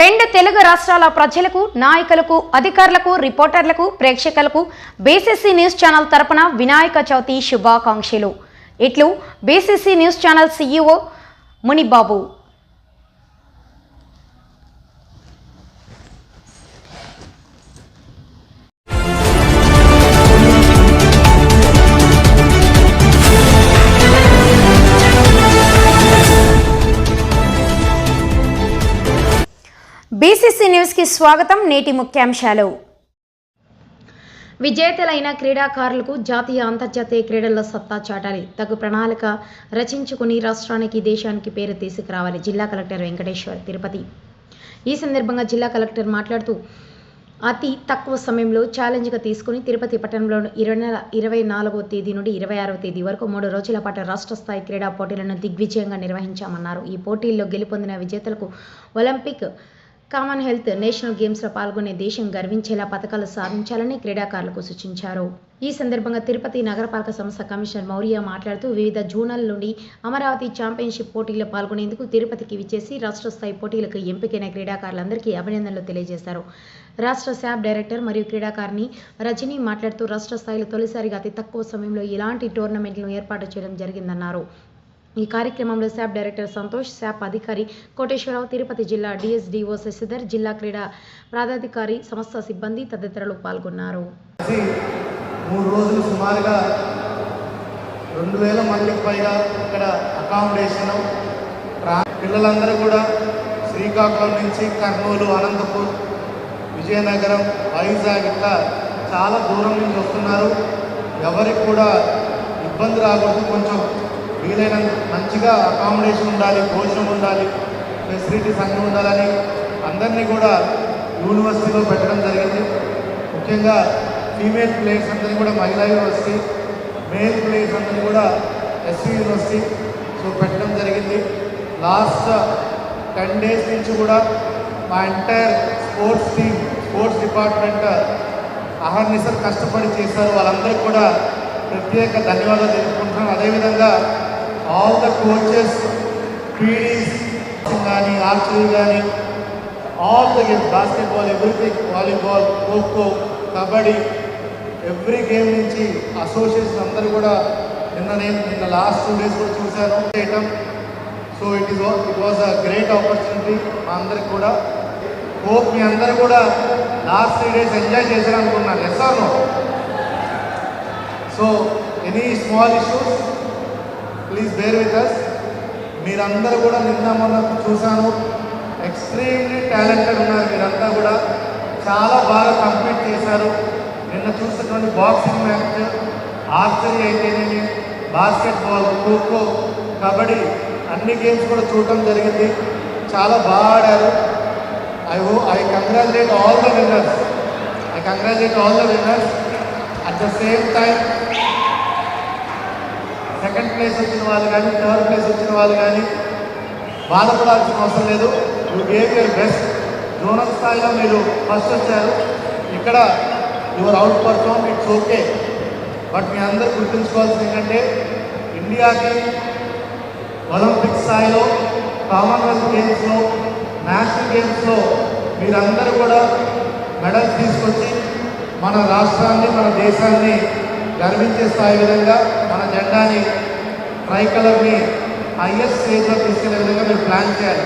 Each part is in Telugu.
రెండు తెలుగు రాష్ట్రాల ప్రజలకు నాయకులకు అధికారులకు రిపోర్టర్లకు ప్రేక్షకులకు బీసీసీ న్యూస్ ఛానల్ తరపున వినాయక చవితి శుభాకాంక్షలు. ఇట్లు BCC news channel CEO Munibabu. BCC న్యూస్కి స్వాగతం నేటి ముఖ్యాంశాలు. విజేతలైన క్రీడాకారులకు జాతీయ అంతర్జాతీయ క్రీడల్లో సత్తా చాటాలి. తగు ప్రణాళిక రచించుకుని రాష్ట్రానికి దేశానికి పేరు తీసుకురావాలి జిల్లా కలెక్టర్ వెంకటేశ్వర్ తిరుపతి. ఈ సందర్భంగా జిల్లా కలెక్టర్ మాట్లాడుతూ అతి తక్కువ సమయంలో ఛాలెంజ్గా తీసుకుని తిరుపతి పట్టణంలో ఇరవై నెల ఇరవై నాలుగో తేదీ నుండి ఇరవై ఆరవ తేదీ వరకు మూడు రోజుల పాటు రాష్ట్ర స్థాయి క్రీడా పోటీలను దిగ్విజయంగా నిర్వహించామన్నారు. ఈ పోటీల్లో గెలుపొందిన విజేతలకు ఒలింపిక్ కామన్వెల్త్ నేషనల్ గేమ్స్లో పాల్గొనే దేశం గర్వించేలా పథకాలు సాధించాలని క్రీడాకారులకు సూచించారు. ఈ సందర్భంగా తిరుపతి నగరపాలక సంస్థ కమిషనర్ మౌర్య మాట్లాడుతూ వివిధ జోనల్ నుండి అమరావతి ఛాంపియన్షిప్ పోటీల్లో పాల్గొనేందుకు తిరుపతికి విచ్చేసి రాష్ట్ర స్థాయి పోటీలకు ఎంపికైన క్రీడాకారులందరికీ అభినందనలు తెలియజేశారు. రాష్ట్ర శాప్ డైరెక్టర్ మరియు క్రీడాకారిణి రజనీ మాట్లాడుతూ రాష్ట్ర స్థాయిలో తొలిసారిగా అతి తక్కువ సమయంలో ఇలాంటి టోర్నమెంట్లను ఏర్పాటు చేయడం జరిగిందన్నారు. ఈ కార్యక్రమంలో శాప్ డైరెక్టర్ సంతోష్ శాప్ అధికారి కోటేశ్వరరావు తిరుపతి జిల్లా డిఎస్డిఓ శశిధర్ జిల్లా క్రీడా ప్రాధాధికారి సంస్థ సిబ్బంది తదితరులు పాల్గొన్నారు. మూడు రోజులు సుమారుగా రెండు వేల మందికి పైగా ఇక్కడ అకామిడేషన్ పిల్లలందరూ కూడా శ్రీకాకుళం నుంచి కర్నూలు అనంతపూర్ విజయనగరం వైజాగ్ ఇట్లా చాలా దూరం నుంచి వస్తున్నారు. ఎవరికి కూడా ఇబ్బంది రాకూడదు. కొంచెం వీలైనంత మంచిగా అకామిడేషన్ ఉండాలి భోజనం ఉండాలి ఫెసిలిటీస్ అన్నీ ఉండాలని అందరినీ కూడా యూనివర్సిటీలో పెట్టడం జరిగింది. ముఖ్యంగా ఫీమేల్ ప్లేయర్స్ అందరినీ కూడా మహిళా యూనివర్సిటీ మేల్ ప్లేయర్స్ అందరినీ కూడా ఎస్సీ యూనివర్సిటీ సో పెట్టడం జరిగింది. లాస్ట్ టెన్ డేస్ నుంచి కూడా మా entire sports team sports department అహర్నిశలు కష్టపడి చేశారు. వాళ్ళందరికీ కూడా ప్రత్యేక ధన్యవాదాలు తెలుపుకుంటున్నాను. అదేవిధంగా ఆల్ ద కోచెస్ పీడీస్ కానీ ఆర్చరీ కానీ all the games basketball everything volleyball kho kho kabaddi every game నుంచి అసోసియేషన్ అందరూ కూడా నిన్న నేను నిన్న లాస్ట్ టూ డేస్ కూడా చూశాను. చేయటం so it is it was a great opportunity మా అందరికి కూడా. హోప్ మీ అందరూ కూడా last three days enjoy చేశారనుకున్నాను yes or no so any small issues please bear with us మీరందరూ కూడా నిన్న మొన్న చూశాను. ఎక్స్ట్రీమ్లీ టాలెంటెడ్ ఉన్నారు మీరంతా కూడా. చాలా బాగా కంప్లీట్ చేశారు. నిన్న చూసినటువంటి బాక్సింగ్ మ్యాచ్ ఆర్చరీ అయితేనేమి బాస్కెట్బాల్ ఖోఖో కబడ్డీ అన్ని గేమ్స్ కూడా చూడటం జరిగింది. చాలా బాగా ఆడారు. I ho I congratulate all the winners I congratulate all the winners at the same time second place వచ్చిన వాళ్ళు కానీ థర్డ్ ప్లేస్ వచ్చిన వాళ్ళు కానీ బాధపడాల్సిన అవసరం లేదు. You gave your best zonal స్థాయిలో మీరు ఫస్ట్ వచ్చారు. ఇక్కడ your outperform it's okay but మీ అందరూ గుర్తుంచుకోవాల్సింది ఏంటంటే ఇండియాకి ఒలింపిక్ స్థాయిలో కామన్వెల్త్ గేమ్స్లో నేషనల్ గేమ్స్లో మీరందరూ కూడా మెడల్స్ తీసుకొచ్చి మన రాష్ట్రాన్ని మన దేశాన్ని గర్వించే స్థాయి విధంగా జెండాని ట్రై కలర్ని హైయెస్ట్ స్టేజ్లో తీసుకెళ్ళే విధంగా మీరు ప్లాన్ చేయాలి.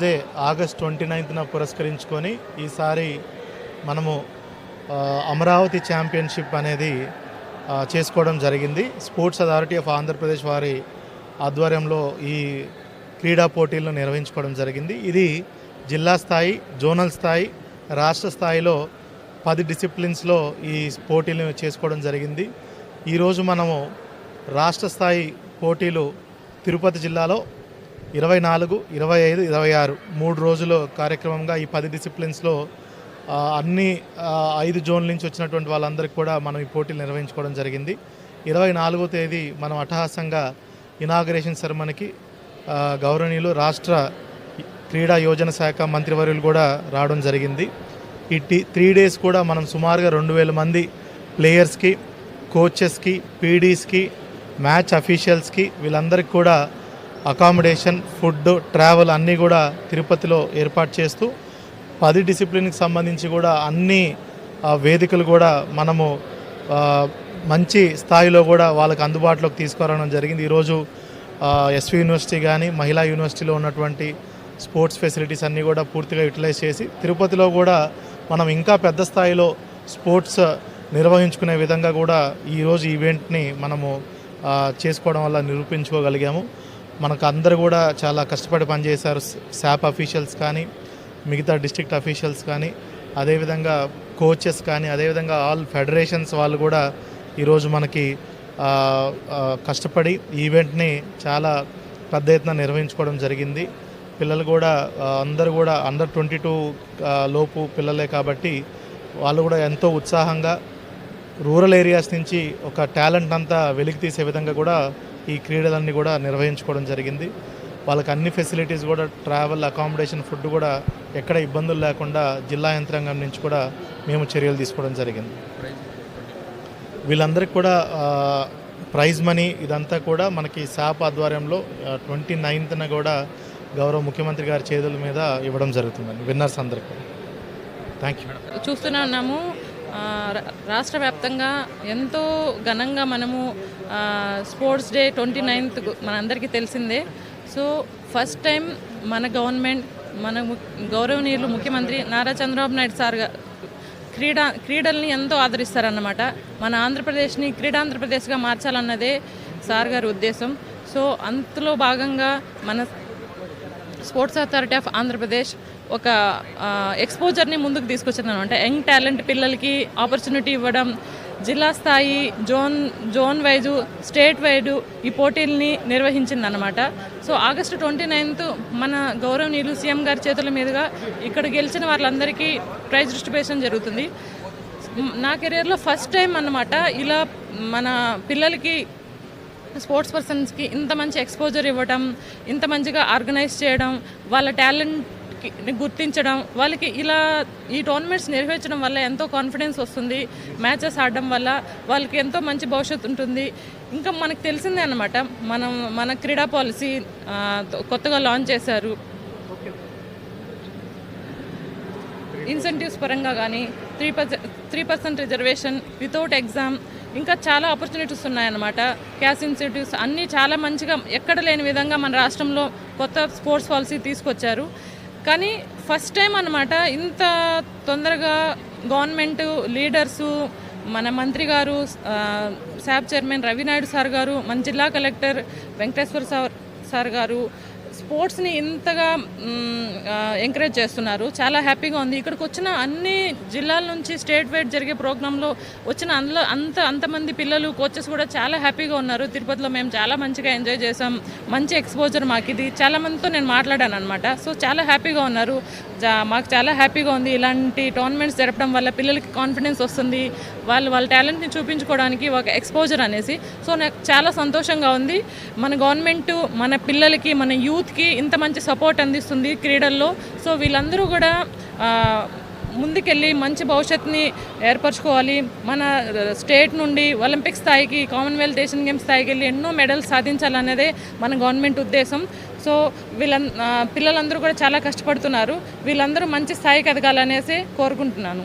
డే ఆగస్ట్ ట్వంటీ నైన్త్న పురస్కరించుకొని ఈసారి మనము అమరావతి ఛాంపియన్షిప్ అనేది చేసుకోవడం జరిగింది. స్పోర్ట్స్ అథారిటీ ఆఫ్ ఆంధ్రప్రదేశ్ వారి ఆధ్వర్యంలో ఈ క్రీడా పోటీలను నిర్వహించుకోవడం జరిగింది. ఇది జిల్లా స్థాయి జోనల్ స్థాయి రాష్ట్ర స్థాయిలో పది డిసిప్లిన్స్లో ఈ పోటీలను చేసుకోవడం జరిగింది. ఈరోజు మనము రాష్ట్ర స్థాయి పోటీలు తిరుపతి జిల్లాలో ఇరవై నాలుగు ఇరవై ఐదు ఇరవై ఆరు మూడు రోజుల కార్యక్రమంగా ఈ పది డిసిప్లిన్స్లో అన్ని ఐదు జోన్ల నుంచి వచ్చినటువంటి వాళ్ళందరికీ కూడా మనం ఈ పోటీలు నిర్వహించుకోవడం జరిగింది. ఇరవై నాలుగో తేదీ మనం అట్టహాసంగా ఇనాగరేషన్ సెరమనీకి గౌరవనీయులు రాష్ట్ర క్రీడా యోజన శాఖ మంత్రివర్యులు కూడా రావడం జరిగింది. ఈ టీ త్రీ డేస్ కూడా మనం సుమారుగా రెండు వేల మంది ప్లేయర్స్కి కోచెస్కి పీడీస్కి మ్యాచ్ అఫీషియల్స్కి వీళ్ళందరికీ కూడా అకామిడేషన్ ఫుడ్ ట్రావెల్ అన్నీ కూడా తిరుపతిలో ఏర్పాటు చేస్తూ పది డిసిప్లిన్కి సంబంధించి కూడా అన్ని వేదికలు కూడా మనము మంచి స్థాయిలో కూడా వాళ్ళకి అందుబాటులోకి తీసుకురావడం జరిగింది. ఈరోజు ఎస్వి యూనివర్సిటీ కానీ మహిళా యూనివర్సిటీలో ఉన్నటువంటి స్పోర్ట్స్ ఫెసిలిటీస్ అన్నీ కూడా పూర్తిగా యూటిలైజ్ చేసి తిరుపతిలో కూడా మనం ఇంకా పెద్ద స్థాయిలో స్పోర్ట్స్ నిర్వహించుకునే విధంగా కూడా ఈరోజు ఈవెంట్ని మనము చేసుకోవడం వల్ల నిరూపించుకోగలిగాము. మనకు అందరు కూడా చాలా కష్టపడి పనిచేశారు. శాప్ అఫీషియల్స్ కానీ మిగతా డిస్ట్రిక్ట్ అఫీషియల్స్ కానీ అదేవిధంగా కోచెస్ కానీ అదేవిధంగా ఆల్ ఫెడరేషన్స్ వాళ్ళు కూడా ఈరోజు మనకి కష్టపడి ఈవెంట్ని చాలా పెద్ద ఎత్తున నిర్వహించుకోవడం జరిగింది. పిల్లలు కూడా అందరూ కూడా అండర్ ట్వంటీ టూ లోపు పిల్లలే కాబట్టి వాళ్ళు కూడా ఎంతో ఉత్సాహంగా రూరల్ ఏరియాస్ నుంచి ఒక టాలెంట్ అంతా వెలికి తీసే విధంగా కూడా ఈ క్రీడలన్నీ కూడా నిర్వహించుకోవడం జరిగింది. వాళ్ళకి అన్ని ఫెసిలిటీస్ కూడా ట్రావెల్ అకామిడేషన్ ఫుడ్ కూడా ఎక్కడ ఇబ్బందులు లేకుండా జిల్లా యంత్రాంగం నుంచి కూడా మేము చర్యలు తీసుకోవడం జరిగింది. వీళ్ళందరికీ కూడా ప్రైజ్ మనీ ఇదంతా కూడా మనకి శాప్ ఆధ్వర్యంలో ట్వంటీ నైన్త్న కూడా గౌరవ ముఖ్యమంత్రి గారి చేతుల మీద ఇవ్వడం జరుగుతుందండి. విన్నర్స్ అందరికీ థ్యాంక్ యూ చూస్తూనే ఉన్నాము. రాష్ట్ర వ్యాప్తంగా ఎంతో ఘనంగా మనము స్పోర్ట్స్ డే ట్వంటీ నైన్త్ మనందరికీ తెలిసిందే. సో ఫస్ట్ టైం మన గవర్నమెంట్ మన ము- గౌరవనీయులు ముఖ్యమంత్రి నారా చంద్రబాబు నాయుడు సార్ క్రీడా క్రీడల్ని ఎంతో ఆదరిస్తారన్నమాట. మన ఆంధ్రప్రదేశ్ని క్రీడాంధ్రప్రదేశ్గా మార్చాలన్నదే సార్ గారి ఉద్దేశం. సో అంతలో భాగంగా మన స్పోర్ట్స్ అథారిటీ ఆఫ్ ఆంధ్రప్రదేశ్ ఒక ఎక్స్పోజర్ని ముందుకు తీసుకొచ్చింది అనమాట యంగ్ టాలెంట్ పిల్లలకి ఆపర్చునిటీ ఇవ్వడం జిల్లా స్థాయి zone zone wise state wide ఈ పోటీల్ని నిర్వహించింది అనమాట సో ఆగస్టు ట్వంటీ నైన్త్ మన గౌరవనీయులు సీఎం గారి చేతుల మీదుగా ఇక్కడ గెలిచిన వాళ్ళందరికీ ప్రైజ్ డిస్ట్రిబ్యూషన్ జరుగుతుంది. నా కెరియర్లో ఫస్ట్ టైం అన్నమాట ఇలా మన పిల్లలకి స్పోర్ట్స్ పర్సన్స్కి ఇంత మంచి ఎక్స్పోజర్ ఇవ్వడం ఇంత మంచిగా ఆర్గనైజ్ చేయడం వాళ్ళ టాలెంట్ వాళ్ళకి గుర్తించడం వాళ్ళకి ఇలా ఈ టోర్నమెంట్స్ నిర్వహించడం వల్ల ఎంతో కాన్ఫిడెన్స్ వస్తుంది. మ్యాచెస్ ఆడడం వల్ల వాళ్ళకి ఎంతో మంచి భవిష్యత్తు ఉంటుంది. ఇంకా మనకు తెలిసిందే అనమాట మనం మన క్రీడా పాలసీ కొత్తగా లాంచ్ చేశారు. ఇన్సెంటివ్స్ పరంగా కానీ three percent three percent reservation without exam ఇంకా చాలా ఆపర్చునిటీస్ ఉన్నాయన్నమాట. క్యాష్ ఇన్సెంటివ్స్ అన్నీ చాలా మంచిగా ఎక్కడ లేని విధంగా మన రాష్ట్రంలో కొత్త స్పోర్ట్స్ పాలసీ తీసుకొచ్చారు. కానీ ఫస్ట్ టైం అన్నమాట ఇంత తొందరగా గవర్నమెంట్ లీడర్సు మన మంత్రి గారు ఆ, శాప్ చైర్మన్ రవినాయుడు సార్ గారు మన జిల్లా కలెక్టర్ వెంకటేశ్వర సార్ సార్ గారు స్పోర్ట్స్ని ఇంతగా ఎంకరేజ్ చేస్తున్నారు. చాలా హ్యాపీగా ఉంది. ఇక్కడికి వచ్చిన అన్ని జిల్లాల నుంచి స్టేట్ వైడ్ జరిగే ప్రోగ్రాంలో వచ్చిన అందులో అంత అంతమంది పిల్లలు కోచెస్ కూడా చాలా హ్యాపీగా ఉన్నారు. తిరుపతిలో మేము చాలా మంచిగా ఎంజాయ్ చేసాం మంచి ఎక్స్పోజర్ మాకు ఇది చాలామందితో నేను మాట్లాడాను అనమాట సో చాలా హ్యాపీగా ఉన్నారు. మాకు చాలా హ్యాపీగా ఉంది. ఇలాంటి టోర్నమెంట్స్ జరపడం వల్ల పిల్లలకి కాన్ఫిడెన్స్ వస్తుంది. వాళ్ళు వాళ్ళ టాలెంట్ని చూపించుకోవడానికి ఒక ఎక్స్పోజర్ అనేసి. సో నాకు చాలా సంతోషంగా ఉంది. మన గవర్నమెంట్ మన పిల్లలకి మన యూత్కి ఇంత మంచి సపోర్ట్ అందిస్తుంది క్రీడల్లో. సో వీళ్ళందరూ కూడా ముందుకెళ్ళి మంచి భవిష్యత్తుని ఏర్పరచుకోవాలి. మన స్టేట్ నుండి ఒలింపిక్ స్థాయికి కామన్వెల్త్ ఏషియన్ గేమ్స్ స్థాయికి వెళ్ళి ఎన్నో మెడల్స్ సాధించాలనేదే మన గవర్నమెంట్ ఉద్దేశం. సో వీళ్ళ పిల్లలందరూ కూడా చాలా కష్టపడుతున్నారు. వీళ్ళందరూ మంచి స్థాయికి ఎదగాలనేసి కోరుకుంటున్నాను.